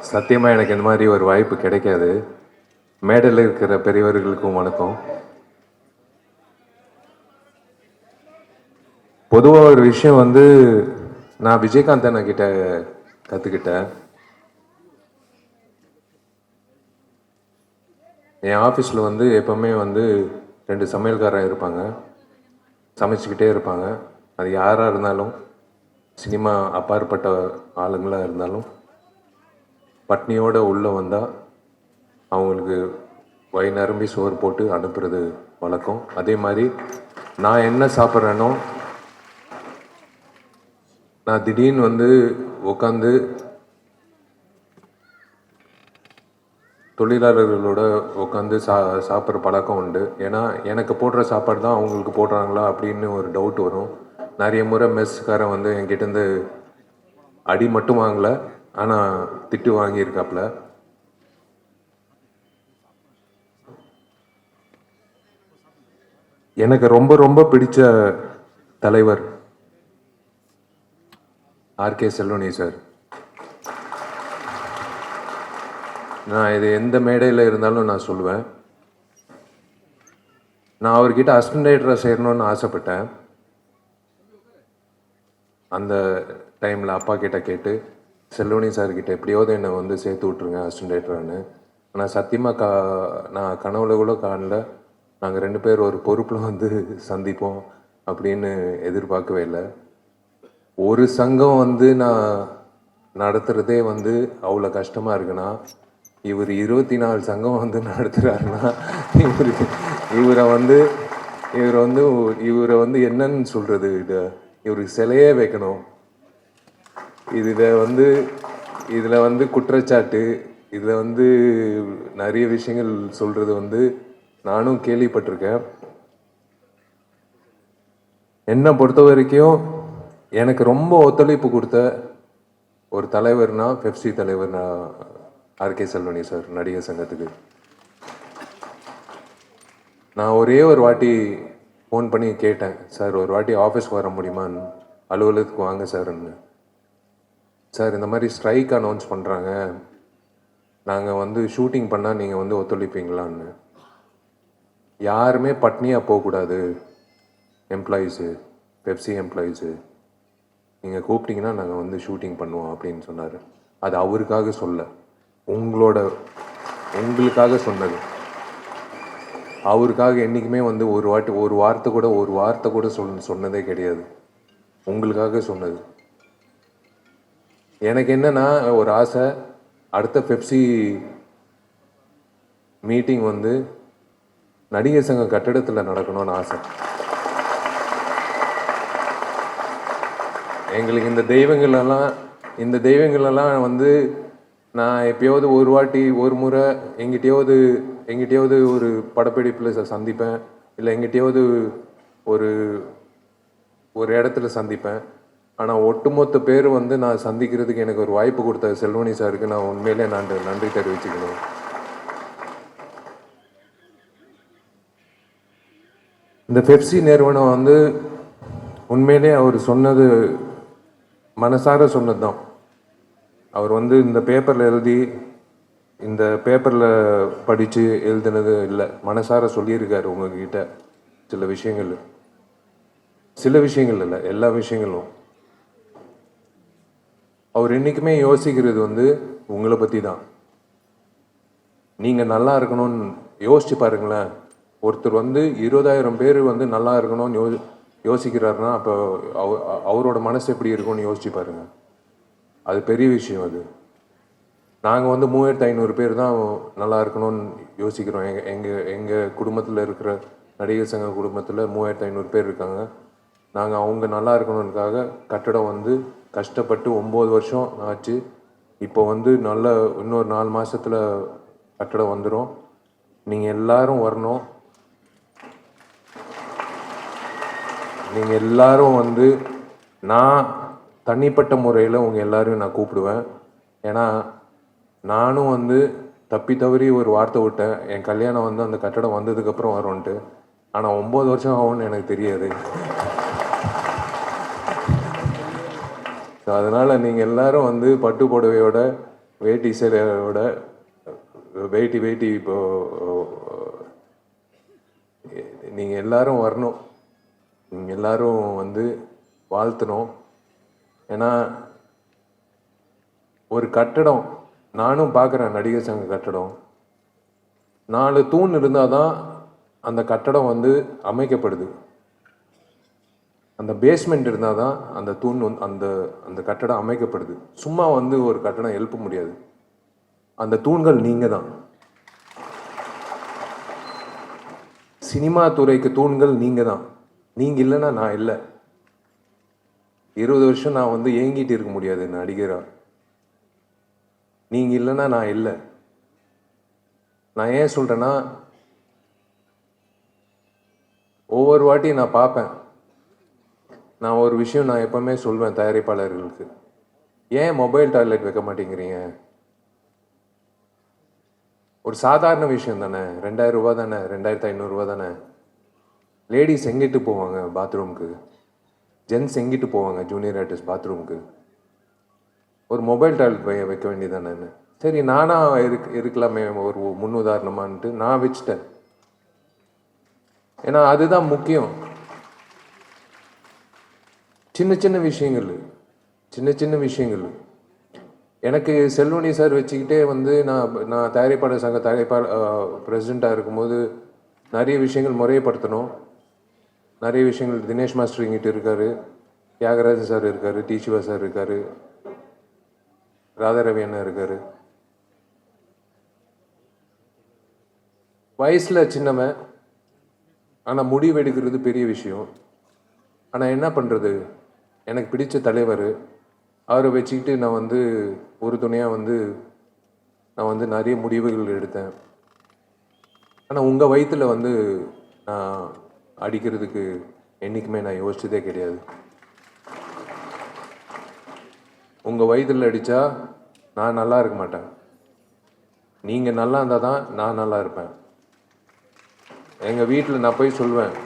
சத்தியமாக எனக்கு இந்த மாதிரி ஒரு வாய்ப்பு கிடைக்காது. மேடையில் இருக்கிற பெரியவர்களுக்கும் வணக்கம். பொதுவாக ஒரு விஷயம் வந்து நான் விஜயகாந்த் அண்ணன் கற்றுக்கிட்டேன் என் ஆஃபீஸில் வந்து எப்போவுமே வந்து ரெண்டு சமையல்காரன் இருப்பாங்க. சமைச்சிக்கிட்டே இருப்பாங்க. அது யாராக இருந்தாலும் சினிமா அப்பாற்பட்ட ஆளுங்களாக இருந்தாலும் பட்னியோடு உள்ளே வந்தால் அவங்களுக்கு வயி நிரம்பி சோறு போட்டு அனுப்புறது வழக்கம். அதே மாதிரி நான் என்ன சாப்பிட்றேனோ நான் திடீர்னு வந்து உட்காந்து தொழிலாளர்களோட உட்காந்து சா சாப்பிட்ற பழக்கம் உண்டு. ஏன்னா எனக்கு போடுற சாப்பாடு தான் அவங்களுக்கு போடுறாங்களா அப்படின்னு ஒரு டவுட் வரும். நிறைய முறை மெஸ்காரன் வந்து என்கிட்டேருந்து அடி மட்டும் வாங்கலை. ஆனால் திட்டு வாங்கியிருக்காப்புல எனக்கு ரொம்ப ரொம்ப பிடிச்ச தலைவர் ஆர்கே செல்வனி சார். நான் இது எந்த மேடையில் இருந்தாலும் நான் சொல்லுவேன். நான் அவர்கிட்ட அசிஸ்டன்ட் ரைட்டராக சேரணும்னு ஆசைப்பட்டேன். அந்த டைமில் அப்பா கிட்ட கேட்டு செல்வனி சார்கிட்ட எப்படியாவது என்னை வந்து சேர்த்து விட்ருங்க அசிஸ்டன்ட் ஆனால் சத்தியமாக கா நான் கனவுல கூட காணல. நாங்கள் ரெண்டு பேர் ஒரு பொறுப்பில் வந்து சந்திப்போம் அப்படின்னு எதிர்பார்க்கவே இல்லை. ஒரு சங்கம் வந்து நான் நடத்துகிறதே வந்து அவ்வளோ கஷ்டமாக இருக்குன்னா இவர் இருபத்தி நாலு சங்கம் வந்து நடத்துகிறாருன்னா இவர் இவரை வந்து இவரை வந்து இவரை வந்து என்னன்னு சொல்கிறது இது இவருக்கு சிலையே வைக்கணும். இதில் வந்து இதில் வந்து குற்றச்சாட்டு இதில் வந்து நிறைய விஷயங்கள் சொல்கிறது வந்து நானும் கேள்விப்பட்டிருக்கேன். என்னை பொறுத்த வரைக்கும் எனக்கு ரொம்ப ஒத்துழைப்பு கொடுத்த ஒரு தலைவர்னா பெப்சி தலைவர்னா ஆர்கே செல்வனி சார் நடிகர் சங்கத்துக்கு. நான் ஒரே ஒரு வாட்டி ஃபோன் பண்ணி கேட்டேன் சார் ஒரு வாட்டி ஆஃபீஸ்க்கு வர முடியுமான்னு? அலுவலகத்துக்கு வாங்க சார்ன்னு சார் இந்த மாதிரி ஸ்ட்ரைக் அனௌன்ஸ் பண்ணுறாங்க நாங்கள் வந்து ஷூட்டிங் பண்ணால் நீங்கள் வந்து ஒத்துழைப்பீங்களான்னு. யாருமே பட்னியாக போகக்கூடாது எம்ப்ளாயீஸு பெப்சி எம்ப்ளாயீஸு நீங்கள் கூப்பிட்டீங்கன்னா நாங்கள் வந்து ஷூட்டிங் பண்ணுவோம் அப்படின்னு சொன்னார். அது அவருக்காக சொல்ல. உங்களோட உங்களுக்காக சொன்னது. அவருக்காக என்றைக்குமே வந்து ஒரு வாட்டி ஒரு வார்த்தை கூட ஒரு வார்த்தை கூட சொல் சொன்னதே கிடையாது. உங்களுக்காக சொன்னது. எனக்கு என்னன்னா ஒரு ஆசை. அடுத்த பெப்சி மீட்டிங் வந்து நடிகர் சங்க கட்டடத்தில் நடக்கணும்னு ஆசை. எங்களுக்கு இந்த தெய்வங்களெல்லாம் இந்த தெய்வங்களெல்லாம் வந்து நான் எப்பயாவது ஒரு வாட்டி ஒரு முறை எங்கிட்டயாவது எங்கிட்டயாவது ஒரு படப்பிடிப்பில் சந்திப்பேன். இல்லை எங்கிட்டயாவது ஒரு ஒரு இடத்துல சந்திப்பேன். ஆனால் ஒட்டுமொத்த பேர் வந்து நான் சந்திக்கிறதுக்கு எனக்கு ஒரு வாய்ப்பு கொடுத்த செல்வனி சாருக்கு நான் உண்மையிலே நான் நன்றி தெரிவிச்சுக்கணும் இந்த பெப்சி நிறுவனம் வந்து உண்மையிலே அவர் சொன்னது மனசார சொன்னது தான் அவர் வந்து இந்த பேப்பரில் எழுதி இந்த பேப்பரில் படித்து எழுதுனது இல்லை மனசார சொல்லியிருக்காரு உங்ககிட்ட சில விஷயங்கள். சில விஷயங்கள் இல்லை எல்லா விஷயங்களும். அவர் என்றைக்குமே யோசிக்கிறது வந்து உங்களை பற்றி தான் நீங்கள் நல்லா இருக்கணும்னு யோசிச்சு பாருங்களேன். ஒருத்தர் வந்து இருபதாயிரம் பேர் வந்து நல்லா இருக்கணும்னு யோ யோசிக்கிறாருன்னா அப்போ அவ- அவரோட மனசு எப்படி இருக்கும்னு யோசிச்சு பாருங்க. அது பெரிய விஷயம் அது. நாங்கள் வந்து மூவாயிரத்து ஐநூறு பேர் தான் நல்லா இருக்கணும்னு யோசிக்கிறோம். எங்கள் எங்கள் எங்கள் குடும்பத்தில் இருக்கிற நடிகர் சங்க குடும்பத்தில் மூவாயிரத்து ஐநூறு பேர் இருக்காங்க. நாங்கள் அவங்க நல்லா இருக்கணுன்றதுக்காக கட்டடம் வந்து கஷ்டப்பட்டு ஒம்பது வருஷம் ஆச்சு. இப்போ வந்து நல்ல இன்னொரு நாலு மாதத்தில் கட்டடம் வந்துடும் நீங்கள் எல்லாரும் வரணும். நீங்கள் எல்லாரும் வந்து நான் தனிப்பட்ட முறையில் உங்கள் எல்லாரையும் நான் கூப்பிடுவேன். ஏன்னா நானும் வந்து தப்பி தவறி ஒரு வார்த்தை விட்டேன். என் கல்யாணம் வந்து அந்த கட்டடம் வந்ததுக்கப்புறம் வரும்ன்ட்டு. ஆனால் ஒம்பது வருஷம் ஆகும்னு எனக்கு தெரியாது. ஸோ அதனால் நீங்கள் எல்லாரும் வந்து பட்டு புடவையோட வேட்டி சேலையோட வேட்டி வேட்டி இப்போ நீங்கள் எல்லாரும் வரணும். நீங்கள் எல்லாரும் வந்து வாழ்த்தணும். ஏன்னா ஒரு கட்டடம் நானும் பார்க்குறேன் நடிகர் சங்க கட்டடம். நாலு தூண் இருந்தால் தான் அந்த கட்டடம் வந்து அமைக்கப்படுது. அந்த பேஸ்மெண்ட் இருந்தால் தான் அந்த தூண் வந்து அந்த அந்த கட்டடம் அமைக்கப்படுது. சும்மா வந்து ஒரு கட்டடம் எழுப்ப முடியாது. அந்த தூண்கள் நீங்கள் தான் சினிமா துறைக்கு தூண்கள் நீங்கள் தான் நீங்கள் இல்லைன்னா நான் இல்லை. இருபது வருஷம் நான் வந்து ஏங்கிட்டு இருக்க முடியாது நடிகராக நீங்கள் இல்லைன்னா நான் இல்லை. நான் ஏன் சொல்கிறேன்னா ஒவ்வொரு வாட்டியும் நான் பார்ப்பேன். நான் ஒரு விஷயம் நான் எப்போவுமே சொல்வேன் தயாரிப்பாளர்களுக்கு. ஏன் மொபைல் டாய்லெட் வைக்க மாட்டேங்கிறீங்க? ஒரு சாதாரண விஷயம் தானே. ரெண்டாயிரம் ரூபா தானே. ரெண்டாயிரத்து ஐநூறுரூவா தானே. லேடிஸ் எங்கிட்டு போவாங்க பாத்ரூம்க்கு? ஜென்ஸ் எங்கிட்டு போவாங்க ஜூனியர் ஆர்டிஸ்ட் பாத்ரூம்க்கு? ஒரு மொபைல் டாய்லெட் வை வைக்க வேண்டியதானே சரி நானாக இருக்கு இருக்கலாமே ஒரு முன் உதாரணமான்ட்டு நான் வச்சுட்டேன். ஏன்னா அதுதான் முக்கியம். சின்ன சின்ன விஷயங்கள் சின்ன சின்ன விஷயங்கள். எனக்கு செல்வனி சார் வச்சுக்கிட்டே வந்து நான் நான் தயாரிப்பாளர் சங்க தயாரிப்பாளர் பிரசிடெண்ட்டாக இருக்கும்போது நிறைய விஷயங்கள் முறையப்படுத்தணும் நிறைய விஷயங்கள் தினேஷ் மாஸ்டர் இங்கிட்ட இருக்கார் தியாகராஜன் சார் இருக்கார் டி சிவா சார் இருக்கார் ராதாரவி அண்ணா இருக்கார். வயசில் சின்னவன் ஆனால் முடிவு எடுக்கிறது பெரிய விஷயம். ஆனால் என்ன பண்ணுறது எனக்கு பிடிச்ச தலைவர் அவரை வச்சுக்கிட்டு நான் வந்து ஒரு துணையாக வந்து நான் வந்து நிறைய முடிவுகள் எடுத்தேன். ஆனால் உங்கள் வயிற்றில் வந்து நான் அடிக்கிறதுக்கு என்றைக்குமே நான் யோசிச்சதே கிடையாது. உங்கள் வயிற்றில் அடித்தா நான் நல்லா இருக்க மாட்டேன். நீங்கள் நல்லா இருந்தால் தான் நான் நல்லா இருப்பேன். எங்கள் வீட்டில் நான் போய் சொல்வேன்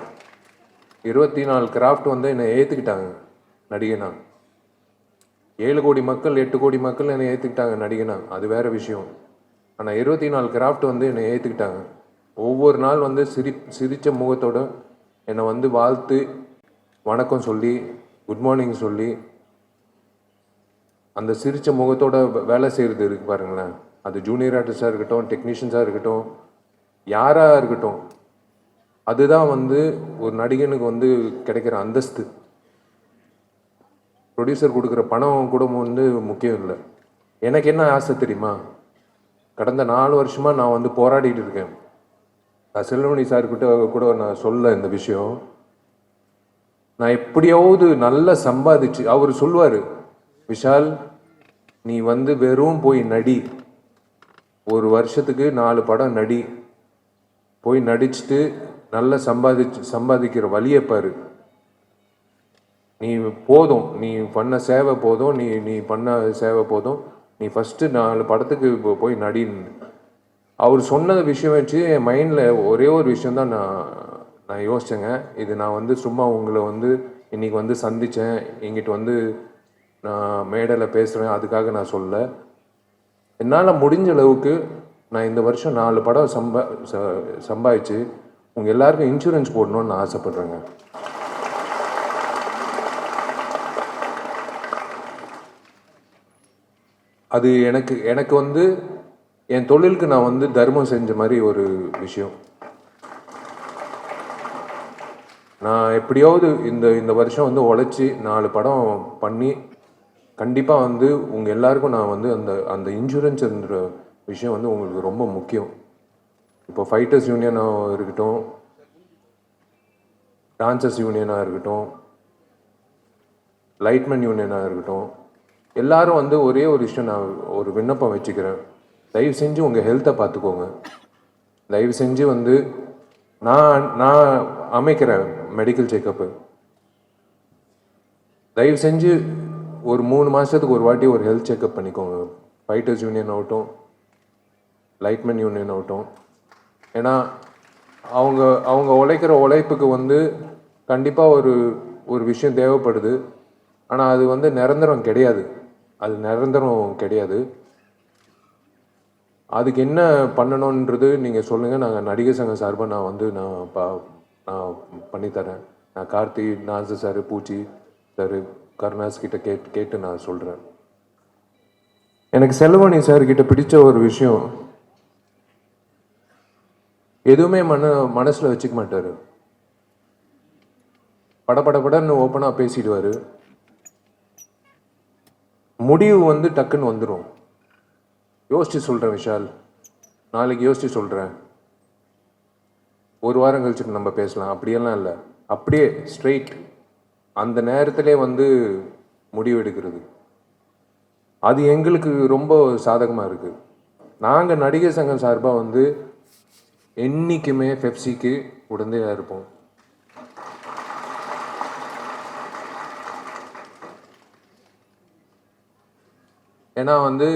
இருபத்தி நாலு கிராஃப்ட் வந்து என்னை ஏற்றுக்கிட்டாங்க நடிகனா ஏழு கோடி மக்கள் எட்டு கோடி மக்கள் என்னை ஏற்றுக்கிட்டாங்க நடிகனா அது வேறு விஷயம். ஆனால் இருபத்தி நாலு கிராஃப்ட் வந்து என்னை ஏற்றுக்கிட்டாங்க ஒவ்வொரு நாள் வந்து சிரி சிரித்த முகத்தோட என்னை வந்து வாழ்த்து வணக்கம் சொல்லி குட் மார்னிங் சொல்லி அந்த சிரித்த முகத்தோட வே- வேலை செய்கிறது இருக்குது பாருங்களேன். அது ஜூனியர் ஆர்டிஸ்டாக இருக்கட்டும் டெக்னீஷியன்ஸாக இருக்கட்டும் யாராக இருக்கட்டும் அதுதான் வந்து ஒரு நடிகனுக்கு வந்து கிடைக்கிற அந்தஸ்து. ப்ரொடியூசர் கொடுக்குற பணம் கூட வந்து முக்கியம் இல்லை. எனக்கு என்ன ஆசை தெரியுமா? கடந்த நாலு வருஷமாக நான் வந்து போராடிட்டு இருக்கேன். நான் செல்வமணி சார்கிட்ட கூட நான் சொல்ல இந்த விஷயம். நான் எப்படியாவது நல்லா சம்பாதிச்சு அவர் சொல்வார் விஷால் நீ வந்து வெறும் போய் நடி. ஒரு வருஷத்துக்கு நாலு படம் நடி. போய் நடிச்சுட்டு நல்லா சம்பாதிச்சு சம்பாதிக்கிற வழியை பாரு. நீ போதும் நீ பண்ண சேவை போதும் நீ நீ பண்ண சேவை போதும். நீ ஃபஸ்ட்டு நாலு படத்துக்கு இப்போ போய் நடின்னு. அவர் சொன்ன விஷயம் வச்சு என் மைண்டில் ஒரே ஒரு விஷயம் தான் நான் நான் யோசித்தேங்க இது நான் வந்து சும்மா உங்களை வந்து இன்றைக்கி வந்து சந்தித்தேன் எங்கிட்ட வந்து நான் மேடையில் பேசுகிறேன் அதுக்காக நான் சொல்ல என்னால் முடிஞ்ச அளவுக்கு நான் இந்த வருஷம் நாலு படம் சம்பா ச- சம்பாதிச்சு உங்கள் எல்லாருக்கும் இன்சூரன்ஸ் போடணும்னு நான் ஆசைப்பட்றேங்க. அது எனக்கு எனக்கு வந்து என் தொழிலுக்கு நான் வந்து தர்மம் செஞ்ச மாதிரி ஒரு விஷயம். நான் எப்படியாவது இந்த இந்த வருஷம் வந்து உழைச்சி நாலு படம் பண்ணி கண்டிப்பாக வந்து உங்கள் எல்லாருக்கும் நான் வந்து அந்த அந்த இன்சூரன்ஸ்ன்ற விஷயம் வந்து உங்களுக்கு ரொம்ப முக்கியம். இப்போ ஃபைட்டர்ஸ் யூனியனாக இருக்கட்டும் டான்சர்ஸ் யூனியனாக இருக்கட்டும் லைட்மேன் யூனியனாக இருக்கட்டும் எல்லாரும் வந்து ஒரே ஒரு விஷயம் நான் ஒரு விண்ணப்பம் வச்சுக்கிறேன். தயவு செஞ்சு உங்கள் ஹெல்த்தை பார்த்துக்கோங்க தயவு செஞ்சு வந்து நான் நான் அமைக்கிறேன் மெடிக்கல் செக்கப்பு தயவு செஞ்சு ஒரு மூணு மாதத்துக்கு ஒரு வாட்டி ஒரு ஹெல்த் செக்கப் பண்ணிக்கோங்க. ஃபைட்டர்ஸ் யூனியன் ஆகட்டும் லைட்மேன் யூனியன் ஆகட்டும். ஏன்னா அவங்க அவங்க உழைக்கிற உழைப்புக்கு வந்து கண்டிப்பாக ஒரு ஒரு விஷயம் தேவைப்படுது. ஆனால் அது வந்து நிரந்தரம் கிடையாது. அது நிரந்தரம் கிடையாது. அதுக்கு என்ன பண்ணணுன்றது நீங்கள் சொல்லுங்கள் நாங்கள் நடிகர் சங்கம் சார்பாக நான் வந்து நான் பா நான் பண்ணித்தரேன் நான் கார்த்தி நாசு சார் பூச்சி சார் கருணாஸ் கிட்ட கேட் கேட்டு நான் சொல்கிறேன் எனக்கு செல்வமணி சார் கிட்ட பிடிச்ச ஒரு விஷயம் எதுவுமே மன மனசில் வச்சுக்க மாட்டார். படப்படப்படன்னு ஓப்பனாக பேசிடுவார். முடிவு வந்து டக்குன்னு வந்துடும் யோசிச்சு சொல்கிறேன் விஷால். நாளைக்கு யோசிச்சு சொல்கிறேன் ஒரு வாரம் கழிச்சுட்டு நம்ம பேசலாம். அப்படியெல்லாம் இல்லை. அப்படியே ஸ்ட்ரெயிட் அந்த நேரத்திலே வந்து முடிவு எடுக்கிறது. அது எங்களுக்கு ரொம்ப சாதகமாக இருக்குது நாங்கள் நடிகர் சங்கம் சார்பாக வந்து என்றைக்குமே பெப்சிக்கு உடந்தையாக இருப்போம். ஏன்னா வந்து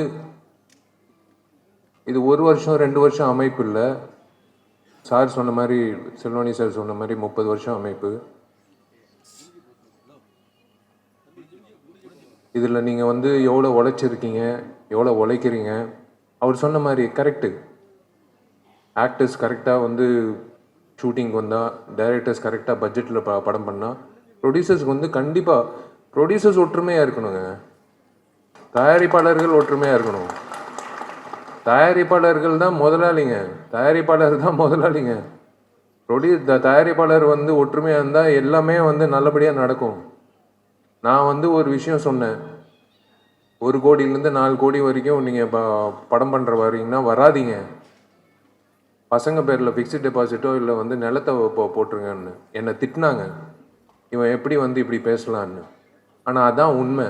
இது ஒரு வருஷம் ரெண்டு வருஷம் அமைப்பு இல்லை சார் சொன்ன மாதிரி செல்வானி சார் சொன்ன மாதிரி முப்பது வருஷம் அமைப்பு. இதில் நீங்கள் வந்து எவ்வளோ உழைச்சிருக்கீங்க எவ்வளோ உழைக்கிறீங்க? அவர் சொன்ன மாதிரி கரெக்டு ஆக்டர்ஸ் கரெக்டாக வந்து ஷூட்டிங் வந்தால் டைரக்டர்ஸ் கரெக்டாக பட்ஜெட்டில் ப படம் பண்ணால் ப்ரொடியூசர்ஸ்க்கு வந்து கண்டிப்பாக ப்ரொடியூசர்ஸ் ஒற்றுமையாக இருக்கணுங்க. தயாரிப்பாளர்கள் ஒற்றுமையாக இருக்கணும். தயாரிப்பாளர்கள் தான் முதலாளிங்க. தயாரிப்பாளர் தான் முதலாளிங்க. ப்ரொடியூ த தயாரிப்பாளர் வந்து ஒற்றுமையாக இருந்தால் எல்லாமே வந்து நல்லபடியாக நடக்கும். நான் வந்து ஒரு விஷயம் சொன்னேன். ஒரு கோடியிலேருந்து நாலு கோடி வரைக்கும் நீங்கள் ப படம் பண்ணுற வரீங்கன்னா வராதீங்க. பசங்க பேரில் ஃபிக்ஸ்டு டெபாசிட்டோ இல்லை வந்து நிலத்தை போ போட்டுருங்கன்னு. என்னை திட்டினாங்க. இவன் எப்படி வந்து இப்படி பேசலான்னு. ஆனால் அதான் உண்மை.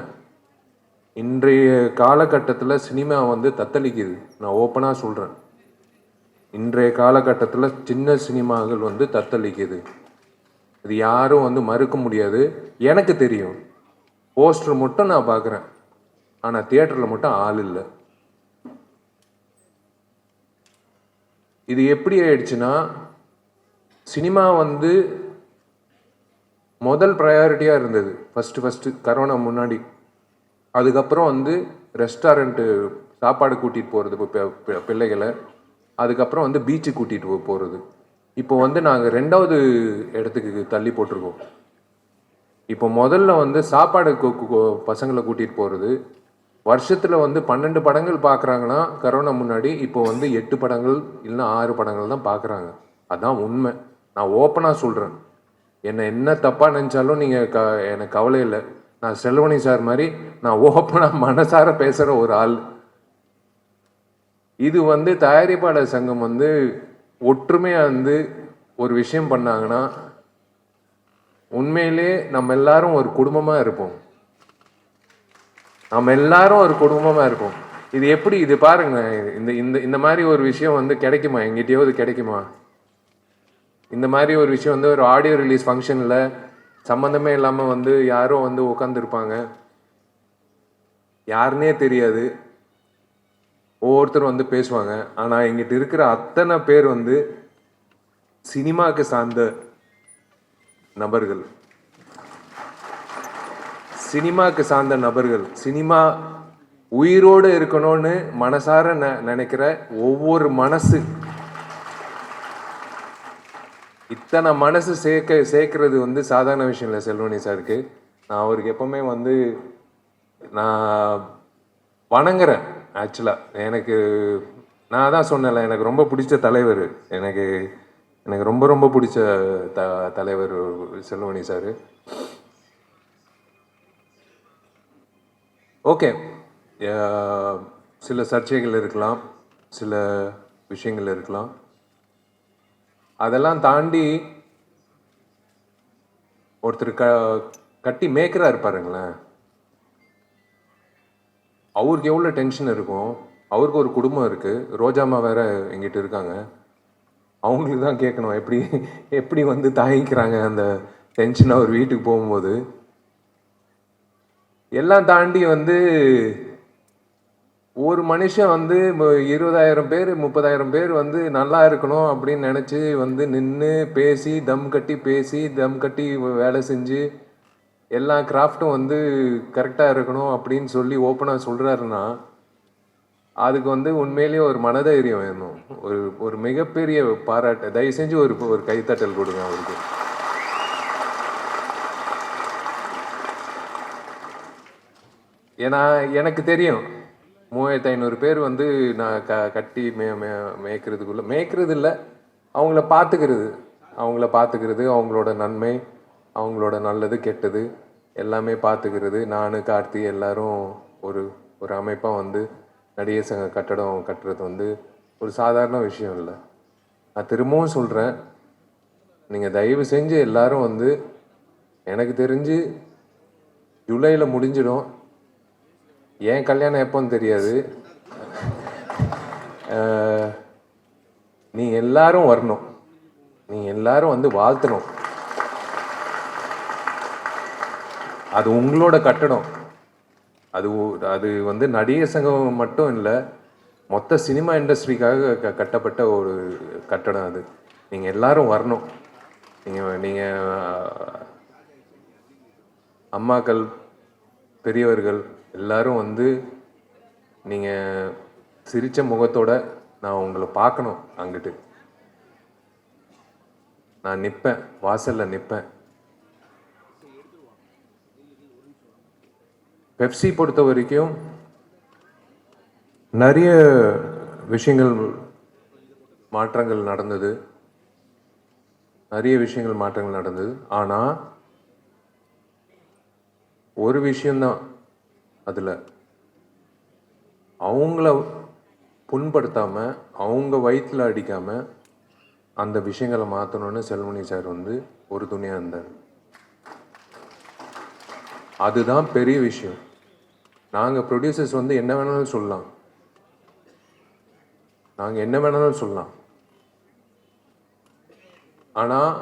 இன்றைய காலகட்டத்தில் சினிமா வந்து தத்தளிக்குது. நான் ஓப்பனாக சொல்கிறேன் இன்றைய காலகட்டத்தில் சின்ன சினிமாக்கள் வந்து தத்தளிக்குது. இது யாரும் வந்து மறுக்க முடியாது. எனக்கு தெரியும். போஸ்டர் மட்டும் நான் பார்க்குறேன் ஆனால் தியேட்டரில் மட்டும் ஆள் இல்லை. இது எப்படி ஆயிடுச்சுன்னா சினிமா வந்து முதல் ப்ரையாரிட்டியாக இருந்தது. ஃபஸ்ட்டு ஃபஸ்ட்டு கரோனா முன்னாடி. அதுக்கப்புறம் வந்து ரெஸ்டாரண்ட்டு சாப்பாடு கூட்டிகிட்டு போகிறது பிள்ளைகளை. அதுக்கப்புறம் வந்து பீச்சு கூட்டிகிட்டு போகிறது இப்போ வந்து நாங்கள் ரெண்டாவது இடத்துக்கு தள்ளி போட்டிருக்கோம். இப்போ முதல்ல வந்து சாப்பாடு பசங்களை கூட்டிகிட்டு போகிறது வருஷத்தில் வந்து பன்னெண்டு படங்கள் பார்க்குறாங்கன்னா கரோனா முன்னாடி இப்போ வந்து எட்டு படங்கள் இல்லைன்னா ஆறு படங்கள் தான் பார்க்குறாங்க அதான் உண்மை. நான் ஓப்பனாக சொல்கிறேன் என்னை என்ன தப்பாக நினச்சாலும் நீங்கள் க எனக்கு கவலை இல்லை. நான் செல்வனி சார் மாதிரி நான் ஓப்பனாக மனசார பேசுகிற ஒரு ஆள். இது வந்து தயாரிப்பாளர் சங்கம் வந்து ஒற்றுமையாக வந்து ஒரு விஷயம் பண்ணாங்கன்னா உண்மையிலே நம்ம எல்லாரும் ஒரு குடும்பமாக இருப்போம். நம்ம எல்லாரும் ஒரு குடும்பமாக இருப்போம். இது எப்படி? இது பாருங்க. இந்த இந்த இந்த மாதிரி ஒரு விஷயம் வந்து கிடைக்குமா? எங்கிட்டயாவது கிடைக்குமா? இந்த மாதிரி ஒரு விஷயம் வந்து ஒரு ஆடியோ ரிலீஸ் ஃபங்க்ஷனில் சம்மந்தமே இல்லாமல் வந்து யாரோ வந்து உட்காந்துருப்பாங்க யாருன்னே தெரியாது. ஒவ்வொருத்தரும் வந்து பேசுவாங்க. ஆனால் எங்கிட்ட இருக்கிற அத்தனை பேர் வந்து சினிமாவுக்கு சார்ந்த நபர்கள். சினிமாவுக்கு சார்ந்த நபர்கள். சினிமா உயிரோடு இருக்கணும்னு மனசார ந நினைக்கிற ஒவ்வொரு மனசு இத்தனை மனசு சேர்க்க சேர்க்கறது வந்து சாதாரண விஷயம் இல்லை செல்வனி சாருக்கு. நான் அவருக்கு எப்பவுமே வந்து நான் வணங்குறேன் ஆக்சுவலாக எனக்கு நான் தான் சொன்னேன்ல எனக்கு ரொம்ப பிடிச்ச தலைவர். எனக்கு எனக்கு ரொம்ப ரொம்ப பிடிச்ச த தலைவர் செல்வமணி சார். ஓகே. சில சர்ச்சைகள் இருக்கலாம் சில விஷயங்கள் இருக்கலாம். அதெல்லாம் தாண்டி ஒருத்தர் க கட்டி மேய்க்கிறா இருப்பாருங்களேன் அவருக்கு எவ்வளோ டென்ஷன் இருக்கும்? அவருக்கு ஒரு குடும்பம் இருக்குது ரோஜாமா வேற எங்கிட்ட இருக்காங்க. அவங்களுக்கு தான் கேட்கணும் எப்படி எப்படி வந்து தாங்கிக்கிறாங்க அந்த டென்ஷன் அவர் வீட்டுக்கு போகும்போது. எல்லாம் தாண்டி வந்து ஒரு மனுஷன் வந்து இருபதாயிரம் பேர் முப்பதாயிரம் பேர் வந்து நல்லா இருக்கணும் அப்படின்னு நினச்சி வந்து நின்று பேசி தம் கட்டி பேசி தம் கட்டி வேலை செஞ்சு எல்லா கிராஃப்ட்டும் வந்து கரெக்டாக இருக்கணும் அப்படின்னு சொல்லி ஓப்பனாக சொல்கிறாருன்னா அதுக்கு வந்து உண்மையிலேயே ஒரு மனதைரியம் வேணும். ஒரு ஒரு மிகப்பெரிய பாராட்டு. தயவு செஞ்சு ஒரு ஒரு கைத்தட்டல் கொடுங்க அவருக்கு. ஏன்னா எனக்கு தெரியும். மூவாயிரத்து ஐநூறு பேர் வந்து நான் க கட்டி மே மே மேய்க்கிறதுக்குள்ளே மேய்க்கிறது இல்லை அவங்கள பார்த்துக்கிறது அவங்கள பார்த்துக்கிறது அவங்களோட நன்மை அவங்களோட நல்லது கெட்டது எல்லாமே பார்த்துக்கிறது நான் கார்த்தி எல்லாரும் ஒரு ஒரு அமைப்பாக வந்து நடிகர் சங்க கட்டடம் கட்டுறது வந்து ஒரு சாதாரண விஷயம் இல்லை. நான் திரும்பவும் சொல்கிறேன் நீங்கள் தயவு செஞ்சு எல்லோரும் வந்து எனக்கு தெரிஞ்சு ஜூலையில் முடிஞ்சிடும். என் கல்யாணம் எப்போன்னு தெரியாது. நீங்கள் எல்லாரும் வரணும். நீங்கள் எல்லாரும் வந்து வாழ்த்தணும். அது உங்களோட கட்டடம். அது அது வந்து நடிகர் சங்கம் மட்டும் இல்லை மொத்த சினிமா இண்டஸ்ட்ரிக்காக க கட்டப்பட்ட ஒரு கட்டடம் அது. நீங்கள் எல்லாரும் வரணும். நீங்கள் நீங்கள் அம்மாக்கள் பெரியவர்கள் எல்லோரும் வந்து நீங்கள் சிரித்த முகத்தோட நான் உங்களை பார்க்கணும் அங்கிட்டு. நான் நிற்பேன் வாசலில் நிற்பேன் பெப்சி பொறுத்த வரைக்கும் நிறைய விஷயங்கள் மாற்றங்கள் நடந்தது. நிறைய விஷயங்கள் மாற்றங்கள் நடந்தது. ஆனால் ஒரு விஷயந்தான் அதில் அவங்கள புண்படுத்தாமல் அவங்க வயிற்றில் அடிக்காமல் அந்த விஷயங்களை மாற்றணும்னு செல்வமணி சார் வந்து ஒரு துணியாக இருந்தார். அதுதான் பெரிய விஷயம். நாங்கள் ப்ரொடியூசர்ஸ் வந்து என்ன வேணாலும் சொல்லலாம். நாங்கள் என்ன வேணாலும் சொல்லலாம். ஆனால்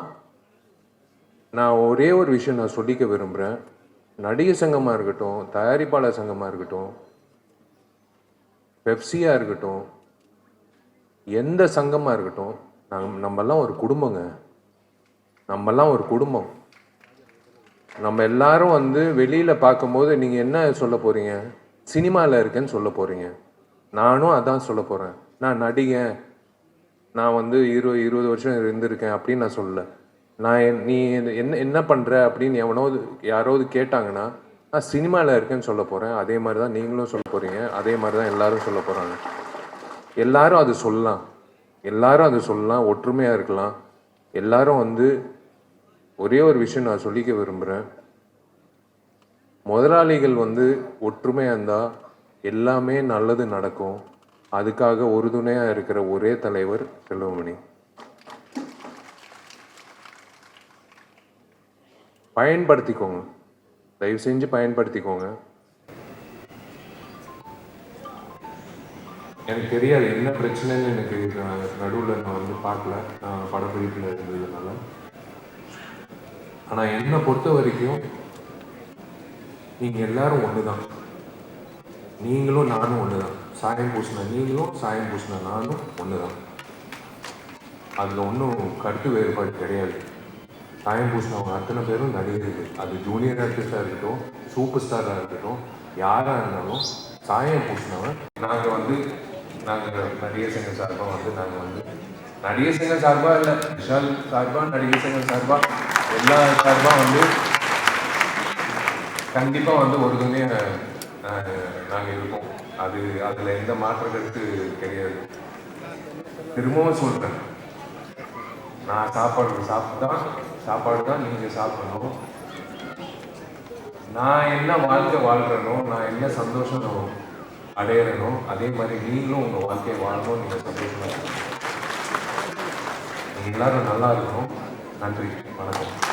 நான் ஒரே ஒரு விஷயம் நான் சொல்லிக்க விரும்புகிறேன் நடிகர் சங்கமாக இருக்கட்டும் தயாரிப்பாளர் சங்கமாக இருக்கட்டும் பெப்சியாக இருக்கட்டும் எந்த சங்கமாக இருக்கட்டும் நம் நம்மெல்லாம் ஒரு குடும்பங்க. நம்மெல்லாம் ஒரு குடும்பம். நம்ம எல்லாரும் வந்து வெளியில் பார்க்கும்போது நீங்கள் என்ன சொல்ல போகிறீங்க சினிமாவில் இருக்கேன்னு சொல்ல போகிறீங்க நானும் அதான் சொல்ல போகிறேன் நான் நடிகன். நான் வந்து இருபது இருபது வருஷம் இருந்திருக்கேன் அப்படின்னு நான் சொல்லலை. நான் நீ என்ன- என்ன என்ன பண்ணுற அப்படின்னு எவனோ யாராவது கேட்டாங்கன்னா நான் சினிமாவில் இருக்கேன்னு சொல்ல போகிறேன் அதே மாதிரி தான் நீங்களும் சொல்ல போகிறீங்க அதே மாதிரி தான் எல்லோரும் சொல்ல போகிறாங்க எல்லாரும் அது சொல்லலாம். எல்லாரும் அது சொல்லலாம். ஒற்றுமையாக இருக்கலாம். எல்லாரும் வந்து ஒரே ஒரு விஷயம் நான் சொல்லிக்க விரும்புகிறேன் முதலாளிகள் வந்து ஒற்றுமையாக இருந்தால் எல்லாமே நல்லது நடக்கும். அதுக்காக உறுதுணையாக இருக்கிற ஒரே தலைவர் செல்வமணி. பயன்படுத்திக்கோங்க. தயவு செஞ்சு பயன்படுத்திக்கோங்க. எனக்கு தெரியாது என்ன பிரச்சனைன்னு எனக்கு நடுவில் நான் வந்து பார்க்கல. நான் படப்பிடிப்பில் இருந்ததுனால. ஆனால் என்னை பொறுத்த வரைக்கும் நீங்கள் எல்லாரும் ஒன்று தான் நீங்களும் நானும் ஒன்று தான் சாயம் பூசின நீங்களும் சாயம் பூசின நானும் ஒன்று தான் அதில் ஒன்றும் கருத்து வேறுபாடு கிடையாது. சாயம் பூசினவங்க அத்தனை பேரும் நடிகர்கள் அது ஜூனியர் ஆர்டிஸ்டாக இருக்கட்டும் சூப்பர் ஸ்டாராக இருக்கட்டும் யாராக இருந்தாலும் சாயம் பூசினவன். நாங்கள் வந்து நாங்கள் நடிகர் சங்கம் சார்பாக வந்து நாங்கள் வந்து நடிகர் சங்கம் சார்பாக இல்லை விஷால் சார்பாக நடிகர் சங்கம் சார்பாக எல்லா சார்பாக வந்து கண்டிப்பாக வந்து ஒரு துணையாக நாங்கள் இருக்கோம். அது அதில் எந்த மாற்றம் கருத்து கிடையாது. திரும்பவும் சொல்கிறேன் நான் சாப்பாடு சாப்பிட்டா சாப்பாடு தான் நீங்கள் சாப்பிடணும். நான் என்ன வாழ்க்கை வாழ்கிறனோ நான் என்ன சந்தோஷம் அடையிறனோ அதே மாதிரி நீங்களும் உங்கள் வாழ்க்கையை வாழணும் நீங்கள் சந்தோஷமாக இருக்கணும். நீங்கள் எல்லாரும் நல்லா இருக்கணும். நன்றி. வணக்கம்.